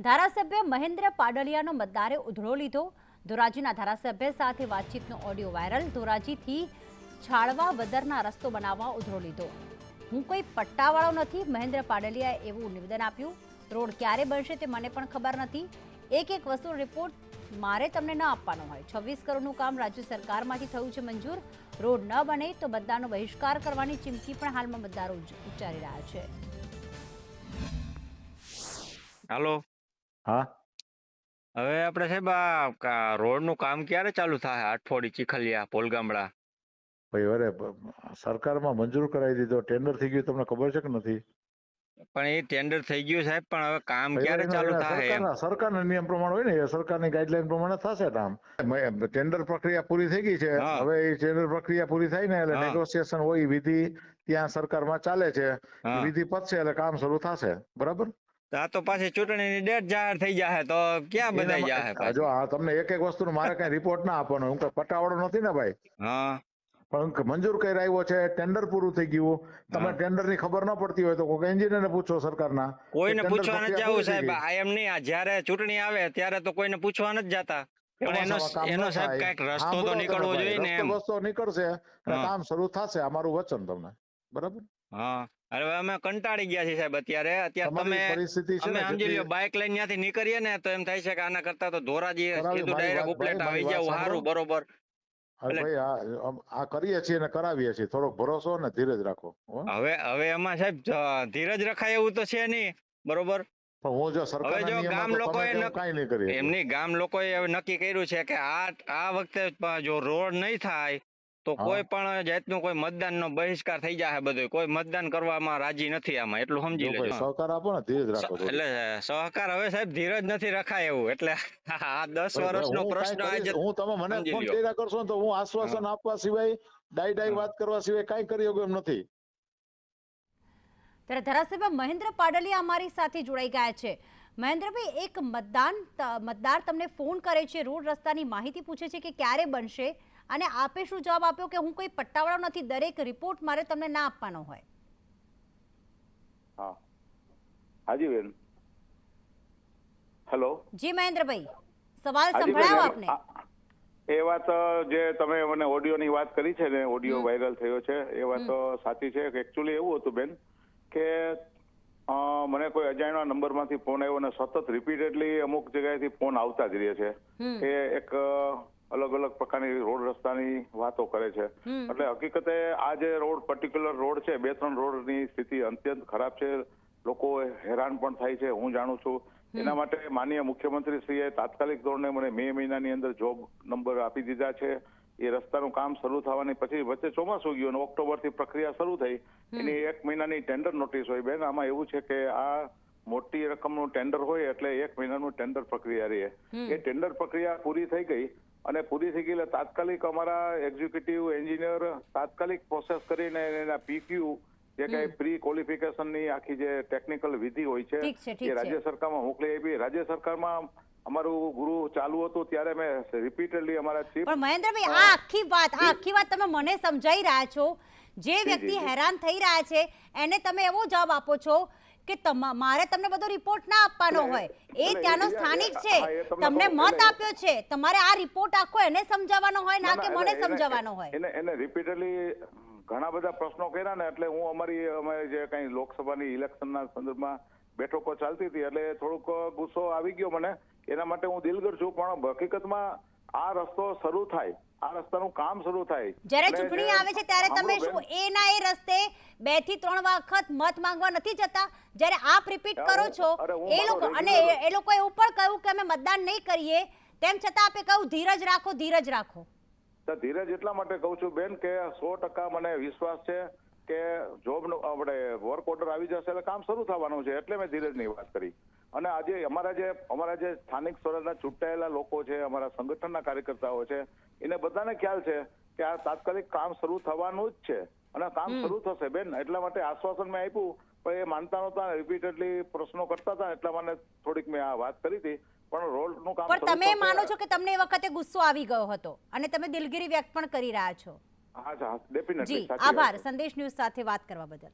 ધારાસભ્ય મહેન્દ્ર પાડલિયાનો મતદારે ઉધળો લીધો. ધોરાજીના ધારાસભ્ય સાથે વાતચીતનો ઓડિયો વાયરલ. ધોરાજીથી છાળવા વદરના રસ્તો બનાવવા ઉધરો લીધો. હું કોઈ પટ્ટાવાળો નથી, મહેન્દ્ર પાડલિયાએ એવું નિવેદન આપ્યું. રોડ ક્યારે બનશે તે મને પણ ખબર નથી. એક એક વસ્તુ રિપોર્ટ મારે તમને ન આપવાનો હોય. છવ્વીસ કરોડનું કામ રાજ્ય સરકારમાંથી થયું છે મંજૂર. રોડ ન બને તો મતદાનનો બહિષ્કાર કરવાની ચીમકી પણ હાલમાં મતદારો ઉચ્ચારી રહ્યા છે. હાલો. હા. હવે આપણે સાહેબ આ કા- રોડનું કામ ક્યારે ચાલુ થાય? આઠફોડી ચીખલિયા પોલગામડા? ભાઈ અરે બ- સરકારમાં મંજૂર કરાવી દીધો. ટેન્ડર થઈ ગયું તમને ખબર છે કે નથી? પણ એ ટેન્ડર થઈ ગયું સાહેબ પણ હવે કામ ભાઈ, ક્યારે એના- ચાલુ એના થાય એમ? સરકારના સરકારના નિયમ પ્રમાણે હોય ને એ સરકારની ગાઈડલાઈન પ્રમાણે થશે કામ. ટેન્ડર પ્રક્રિયા પૂરી થઈ ગઈ છે. હા. હવે એ ટેન્ડર પ્રક્રિયા પૂરી થાય ને એટલે હા. નેગોશિએશન હોય વિધિ ત્યાં સરકારમાં ચાલે છે. હા. વિધિ પતશે એટલે કામ શરૂ થશે. બરાબર? તો આ તો પાછી ચૂંટણીની ડેટ જાહેર થઈ જાહે તો ક્યાં બધાય જાહે જો આ તમને એક એક વસ્તુનો મારે કઈ રિપોર્ટ ના આપવાનો હું પટાવાળો નથી ને ભાઈ. હા. પણ મંજૂર કરી આવ્યો છે ટેન્ડર પૂરું થઈ ગયું. તમે ટેન્ડરની ખબર ન પડતી હોય તો કોઈ એન્જિનિયર ને પૂછો સરકારના. કોઈને પૂછવા નથી જવું સાહેબ આ એમ નહીં આ જયારે ચૂંટણી આવે ત્યારે તો કોઈને પૂછવા નથી જતા. પણ એનો એનો સાહેબ કંઈક રસ્તો તો નીકળવો જોઈએ ને રસ્તો નીકળશે કામ શરૂ થશે અમારું વચન તમને. બરાબર? હા. હવે અમે કંટાળી ગયા છીએ સાહેબ અત્યારે. અત્યારે તમે અમે સમજી લ્યો બાઇક લઈને ત્યાંથી નીકળીએ ને તો એમ થાય છે કે આના કરતા તો ધોરાજી સીધું ડાયરેક્ટ ઉપલેટ આવી જાવ સારું બરોબર. અરે ભાઈ આ કરીએ છીએ ને કરાવીએ છીએ. થોડોક ભરોસો ને ધીરજ રાખો હવે હવે એમાં સાહેબ ધીરજ રખાય એવું તો છે નહીં બરોબર? પણ હું જો સરકારના જો ગામ લોકોએ તમે ન- કેમ કાંઈ નહીં કરી એમની ગામ લોકોએ હવે નક્કી કર્યું છે કે આ આ વખતે જો રોડ નહીં થાય તો કોઈ પણ જાતનું કોઈ મતદાનનો બહિષ્કાર થઈ જાય બધું કોઈ મતદાન કરવામાં રાજી નથી આમાં એટલું સમજી લેજો. સહકાર આપો ને ધીરજ રાખો એટલે સહકાર હવે સાહેબ ધીરજ નથી રખાય એવું એટલે આ દસ વર્ષનો પ્રશ્ન આજે હું તમે મને ફોન કર્યા કરશો તો હું આશ્વાસન આપવા સિવાય ડાઈ ડાઈ વાત કરવા સિવાય કાંઈ કરી શકું એમ નથી. ત્યારે ધારાસભ્ય મહેન્દ્ર પાડલિયા અમારી સાથે જોડાઈ ગયા છે. મહેન્દ્રભાઈ એક મતદાન મતદાર તમને ફોન કરે છે રોડ રસ્તાની માહિતી પૂછે છે કે ક્યારે બનશે? અને આપે શું જવાબ આપ્યો કે હું કોઈ પટ્ટાવાળો નથી દરેક રિપોર્ટ મારે તમને ના આપવાનો હોય? હા. હાજી બેન. હેલો જી મહેન્દ્રભાઈ સવાલ સંભળાવો આપને. એ વાત જે તમે મને ઓડિયોની વાત કરી છે ને ઓડિયો વાયરલ થયો છે એ વાત સાચી છે કે એકચ્યુઅલી એવું હતું બેન કે મને કોઈ અજાણ્યા નંબરમાંથી ફોન આવ્યો અને સતત રિપીટેડલી અમુક જગ્યાએથી ફોન આવતા જ રહે છે. કે એક અલગ અલગ પ્રકારની રોડ રસ્તાની વાતો કરે છે. એટલે હકીકતે આ જે રોડ પર્ટિક્યુલર રોડ છે બે ત્રણ રોડની સ્થિતિ અત્યંત ખરાબ છે. લોકો હેરાન પણ થાય છે હું જાણું છું. એના માટે માનનીય મુખ્યમંત્રીશ્રીએ તાત્કાલિક ધોરણે મને મે મહિનાની અંદર જોબ નંબર આપી દીધા છે. એ રસ્તાનું કામ શરૂ થવાની પછી વચ્ચે ચોમાસું ગયું અને ઓક્ટોબરથી પ્રક્રિયા શરૂ થઈ. એની એક મહિનાની ટેન્ડર નોટિસ હોય. બેન આમાં એવું છે કે આ મોટી રકમનું ટેન્ડર હોય એટલે એક મહિનાનું ટેન્ડર પ્રક્રિયા રહે. એ ટેન્ડર પ્રક્રિયા પૂરી થઈ ગઈ. અને પૂરી થઈ ગઈ એટલે તાત્કાલિક અમારા એક્ઝિક્યુટિવ એન્જિનિયર તાત્કાલિક પ્રોસેસ કરીને એના પીક્યુ જે કઈ પ્રી ક્વોલિફિકેશનની આખી જે ટેકનિકલ વિધિ હોય છે એ રાજ્ય સરકારમાં મોકલી આપી. રાજ્ય સરકારમાં અમારું ગુરુ ચાલુ હતું ત્યારે મેં રિપીટેડલી અમારા ચીફ પણ મહેન્દ્રભાઈ આ આખી વાત આ આખી વાત તમે મને સમજાઈ રહ્યા છો. જે વ્યક્તિ હેરાન થઈ રહ્યા છે એને તમે એવો જવાબ આપો છો કે મારે તમને બધો રિપોર્ટ ના આપવાનો હોય. એ ત્યાંનો સ્થાનિક છે. તમને મત આપ્યો છે. તમારે આ રિપોર્ટ આખો એને સમજાવવાનો હોય ના કે મને સમજાવવાનો હોય? એને એને રિપીટેડલી ઘણા બધા પ્રશ્નો કર્યા ને એટલે હું અમારી અમારી જે કઈ લોકસભાની ઇલેક્શનના સંદર્ભમાં બેઠકો ચાલતી હતી એટલે થોડુંક ગુસ્સો આવી ગયો મને. એના માટે હું દિલગર છું પણ હકીકતમાં આ રસ્તો શરૂ થાય આ રસ્તાનું કામ શરૂ થાય. જ્યારે ચૂંટણી આવે છે ત્યારે તમે શું એના એ રસ્તે બેથી ત્રણ વખત મત માંગવા નથી જતા? જ્યારે આપ રિપીટ કરો છો એ લોકો અને એ- લોકો એવું પણ કહ્યું કે અમે મતદાન નહીં કરીએ તેમ છતાં આપે કહ્યું ધીરજ રાખો ધીરજ રાખો. ધીરજ એટલા માટે કહું છું બેન કે સો ટકા મને વિશ્વાસ છે કે જોબ આપણે વર્ક ઓર્ડર આવી જશે એટલે કામ શરૂ થવાનું છે એટલે મેં ધીરજની વાત કરી. અને આજે અમારા જે અમારા જે સ્થાનિક સ્વરાજના ચૂંટાયેલા લોકો છે અમારા સંગઠનના કાર્યકર્તાઓ છે એને બધાને ખ્યાલ છે કે આ તાત્કાલિક કામ શરૂ થવાનું જ છે. અને કામ શરૂ થશે બેન એટલા માટે આશ્વાસન મેં આપ્યું પણ એ માનતા નહોતા રિપીટેડલી પ્રશ્નો કરતા હતા એટલા માટે થોડીક મેં આ વાત કરી હતી. પણ રોડનું કામ પણ તમે માનો છો કે તમને એ વખતે ગુસ્સો આવી ગયો હતો અને તમે દિલગીરી વ્યક્ત પણ કરી રહ્યા છો? હા હા ડેફિનેટલી આભાર. સંદેશ ન્યૂઝ સાથે વાત કરવા બદલ.